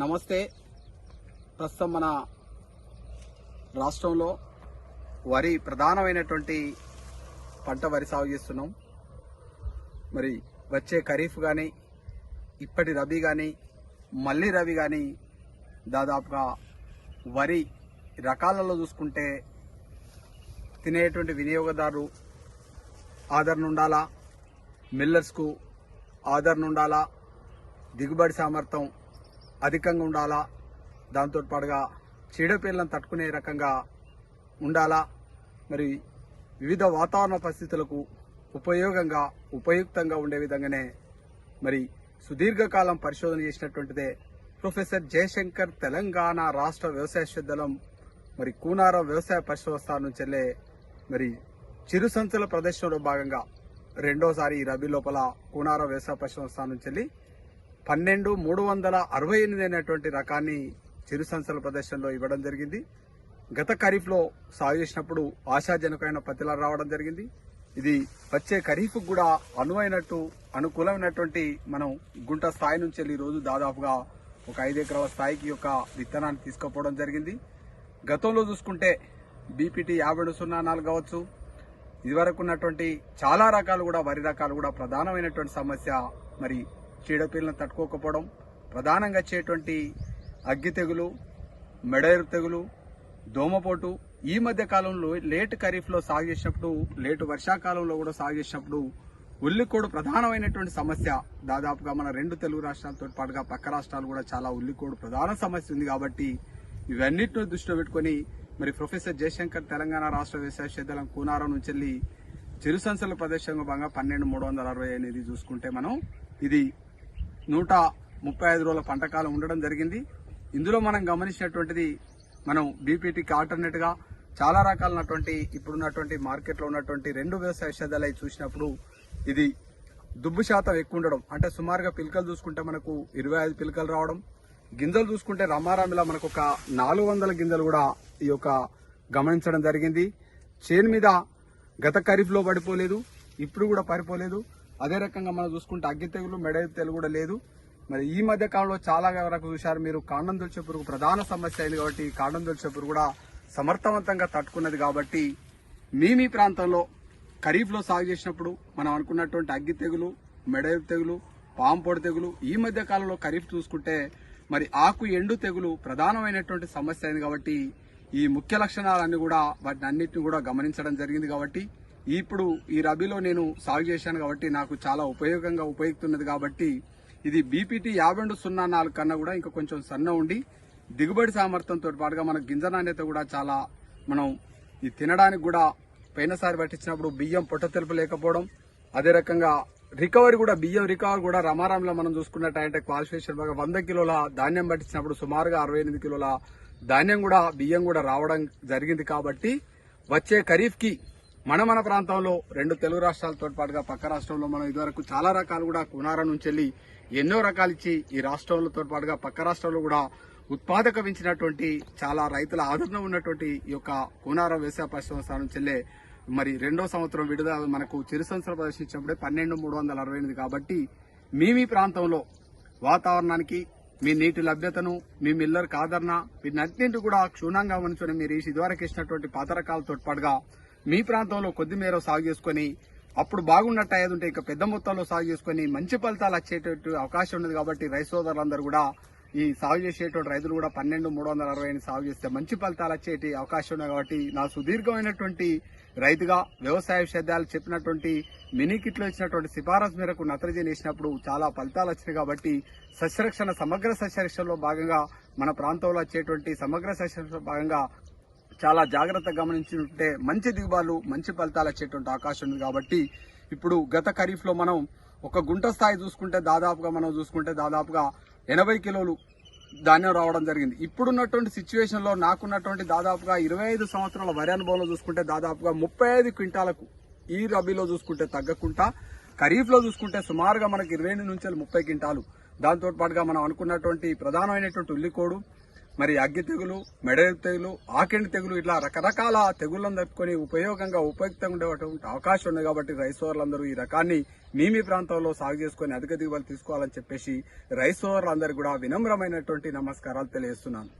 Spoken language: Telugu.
నమస్తే. ప్రస్తుతం మన రాష్ట్రంలో వరి ప్రధానమైనటువంటి పంట వరి సాగు చేస్తున్నాం. మరి వచ్చే ఖరీఫ్ కానీ ఇప్పటి రబీ కానీ మళ్ళీ రబీ కానీ దాదాపుగా వరి రకాలలో చూసుకుంటే తినేటువంటి వినియోగదారు ఆదరణ ఉండాలా? మిల్లర్స్కు ఆదరణ ఉండాలా? దిగుబడి సామర్థ్యం అధికంగా ఉండాలా? దాంతో పాటుగా చీడపీడలను తట్టుకునే రకంగా ఉండాలా? మరి వివిధ వాతావరణ పరిస్థితులకు ఉపయోగంగా ఉపయుక్తంగా ఉండే విధంగానే మరి సుదీర్ఘకాలం పరిశోధన చేసినటువంటిదే ప్రొఫెసర్ జయశంకర్ తెలంగాణ రాష్ట్ర వ్యవసాయ విశ్వవిద్యాలయం మరి కూనారం వ్యవసాయ పరిశోధన స్థానం నుంచి వెళ్ళే మరి చిరు సంచుల ప్రదర్శనలో భాగంగా రెండోసారి ఈ రబీ లోపల కూనారం వ్యవసాయ పరిశోధన స్థానం నుంచి వెళ్ళి పన్నెండు మూడు వందల అరవై ఎనిమిది అనేటువంటి రకాన్ని చిరు సంచుల ప్రదర్శనలో ఇవ్వడం జరిగింది. గత ఖరీఫ్లో సాగు చేసినప్పుడు ఆశాజనకమైన పత్తిలా రావడం జరిగింది. ఇది వచ్చే ఖరీఫ్ కూడా అనువైనట్టు అనుకూలమైనటువంటి మనం గుంట స్థాయి నుంచి వెళ్ళి రోజు దాదాపుగా ఒక ఐదు ఎకరాల స్థాయికి యొక్క విత్తనాన్ని తీసుకుపోవడం జరిగింది. గతంలో చూసుకుంటే బీపీటీ యాభై సున్నా నాలుగు కావచ్చు. ఇదివరకు ఉన్నటువంటి చాలా రకాలు కూడా వరి రకాలు కూడా ప్రధానమైనటువంటి సమస్య. మరి చీడపీలను తట్టుకోకపోవడం ప్రధానంగా వచ్చేటువంటి అగ్గి తెగులు మెడైరు తెగులు దోమపోటు ఈ మధ్య కాలంలో లేట్ ఖరీఫ్లో సాగు చేసినప్పుడు లేటు వర్షాకాలంలో కూడా సాగు చేసినప్పుడు ఉల్లికోడు ప్రధానమైనటువంటి సమస్య. దాదాపుగా మన రెండు తెలుగు రాష్ట్రాలతో పాటుగా పక్క రాష్ట్రాలు కూడా చాలా ఉల్లికోడు ప్రధాన సమస్య ఉంది కాబట్టి ఇవన్నిటిని దృష్టిలో పెట్టుకొని మరి ప్రొఫెసర్ జయశంకర్ తెలంగాణ రాష్ట్ర వ్యవసాయ విశ్వవిద్యాలయం కూనారం నుంచి వెళ్ళి చిరు ప్రదేశంలో ప్రదేశంగా భాగంగా పన్నెండు మూడు వందల అరవై అనేది చూసుకుంటే మనం ఇది నూట ముప్పై ఐదు రోజుల పంటకాలం ఉండడం జరిగింది. ఇందులో మనం గమనించినటువంటిది మనం బీపీటీకి ఆల్టర్నేట్గా చాలా రకాలైనటువంటి ఇప్పుడున్నటువంటి మార్కెట్లో ఉన్నటువంటి రెండు వ్యవసాయ విశ్వవిద్యాలయాలు చూసినప్పుడు ఇది దుబ్బు శాతం ఎక్కువ ఉండడం అంటే సుమారుగా పిలకలు చూసుకుంటే మనకు ఇరవై ఐదు పిలకలు రావడం గింజలు చూసుకుంటే రమారామిలా మనకు ఒక నాలుగు వందల గింజలు కూడా ఈ యొక్క గమనించడం జరిగింది. చేను మీద గత ఖరీఫ్లో పడిపోలేదు ఇప్పుడు కూడా పడిపోలేదు. అదే రకంగా మనం చూసుకుంటే అగ్గి తెగులు మెడ తెగులు కూడా లేదు. మరి ఈ మధ్య కాలంలో చాలా వరకు చూశారు మీరు కాండం దొలిచే పురుగు ప్రధాన సమస్య అయింది కాబట్టి కాండం దొలిచే పురుగు కూడా సమర్థవంతంగా తట్టుకున్నది కాబట్టి మీ మీ ప్రాంతంలో ఖరీఫ్లో సాగు చేసినప్పుడు మనం అనుకున్నటువంటి అగ్గి తెగులు మెడవి తెగులు పాంపొడి తెగులు ఈ మధ్య కాలంలో ఖరీఫ్ చూసుకుంటే మరి ఆకు ఎండు తెగులు ప్రధానమైనటువంటి సమస్య అయింది కాబట్టి ఈ ముఖ్య లక్షణాలన్నీ కూడా వాటిని అన్నింటినీ కూడా గమనించడం జరిగింది కాబట్టి ఇప్పుడు ఈ రబీలో నేను సాగు చేశాను కాబట్టి నాకు చాలా ఉపయోగంగా ఉపయోగిస్తున్నది కాబట్టి ఇది బీపీటీ యాభై రెండు సున్నా నాలుగు కన్నా కూడా ఇంకా కొంచెం సన్న ఉండి దిగుబడి సామర్థ్యంతో పాటుగా మన గింజ నాణ్యత కూడా చాలా మనం ఈ తినడానికి కూడా పైనసారి పట్టించినప్పుడు బియ్యం పొట్ట తెలుపు లేకపోవడం అదే రకంగా రికవరీ కూడా బియ్యం రికవరీ కూడా రమారాంలో మనం చూసుకున్నట్టయితే క్వాలిఫికేషన్ బాగా వంద కిలోల ధాన్యం పట్టించినప్పుడు సుమారుగా అరవై ఎనిమిది కిలోల ధాన్యం కూడా బియ్యం కూడా రావడం జరిగింది కాబట్టి వచ్చే ఖరీఫ్కి మన మన ప్రాంతంలో రెండు తెలుగు రాష్ట్రాలతో పాటుగా పక్క రాష్ట్రంలో మనం ఇదివరకు చాలా రకాలు కూడా కునార నుంచి వెళ్ళి ఎన్నో రకాలు ఇచ్చి ఈ రాష్ట్రంలో పాటుగా పక్క రాష్ట్రంలో కూడా ఉత్పాదక పెంచినటువంటి చాలా రైతుల ఆదరణ ఉన్నటువంటి ఈ యొక్క కూనార వ్యవసాయ పరిశ్రమ స్థానం చెల్లే మరి రెండో సంవత్సరం విడుదల మనకు చిరు సంవత్సరం ప్రదర్శించినప్పుడే పన్నెండు మూడు వందల అరవై ఎనిమిది కాబట్టి మీ మీ ప్రాంతంలో వాతావరణానికి మీ నీటి లభ్యతను మీ మిల్లర్కి ఆదరణ వీటినన్నింటి కూడా క్షుణ్ణంగా ఉంచుకొని మీరు ఇదివరకు ఇచ్చినటువంటి పాత రకాలతో పాటుగా మీ ప్రాంతంలో కొద్ది మేర సాగు చేసుకొని అప్పుడు బాగున్నట్టు అయ్యేది ఉంటే ఇక పెద్ద మొత్తంలో సాగు చేసుకుని మంచి ఫలితాలు వచ్చేటట్టు అవకాశం ఉన్నది కాబట్టి రైతు సోదరులందరూ కూడా ఈ సాగు చేసేటువంటి రైతులు కూడా పన్నెండు మూడు వందల అరవై ఎనిమిది సాగు చేస్తే మంచి ఫలితాలు వచ్చేటి అవకాశం ఉన్నాయి కాబట్టి నా సుదీర్ఘమైనటువంటి రైతుగా వ్యవసాయ విషయాలు చెప్పినటువంటి మినీ కిట్లో ఇచ్చినటువంటి సిఫారసు మేరకు నత్రజని వేసినప్పుడు చాలా ఫలితాలు వచ్చినాయి కాబట్టి సస్యరక్షణ సమగ్ర సస్యరక్షణలో భాగంగా మన ప్రాంతంలో వచ్చేటువంటి సమగ్ర సస్యరక్షణలో భాగంగా చాలా జాగ్రత్తగా గమనించుంటే మంచి దిగుబడులు మంచి ఫలితాలు వచ్చేటువంటి అవకాశం ఉంది కాబట్టి ఇప్పుడు గత ఖరీఫ్లో మనం ఒక గుంట స్థాయి చూసుకుంటే దాదాపుగా మనం చూసుకుంటే దాదాపుగా ఎనభై కిలోలు ధాన్యం రావడం జరిగింది. ఇప్పుడున్నటువంటి సిచ్యువేషన్లో నాకున్నటువంటి దాదాపుగా ఇరవై ఐదు సంవత్సరాల వరి అనుభవంలో చూసుకుంటే దాదాపుగా ముప్పై ఐదు క్వింటాలకు ఈ రబీలో చూసుకుంటే తగ్గకుండా ఖరీఫ్లో చూసుకుంటే సుమారుగా మనకి ఇరవై ఎనిమిది నుంచి ముప్పై క్వింటాలు. దాంతో పాటుగా మనం అనుకున్నటువంటి ప్రధానమైనటువంటి ఉల్లికోడు మరి అగ్గి తెగులు మెడలు తెగులు ఆకెండి తెగులు ఇట్లా రకరకాల తెగుళ్ళను తట్టుకొని ఉపయోగంగా ఉపయుక్తంగా ఉండేటువంటి అవకాశం ఉంది కాబట్టి రైసోర్లందరూ ఈ రకాన్ని మీ మీ ప్రాంతంలో సాగు చేసుకొని అధిక దిగుబడి తీసుకోవాలని చెప్పేసి రైసోర్లందరూ కూడా వినమ్రమైనటువంటి నమస్కారాలు తెలియజేస్తున్నాను.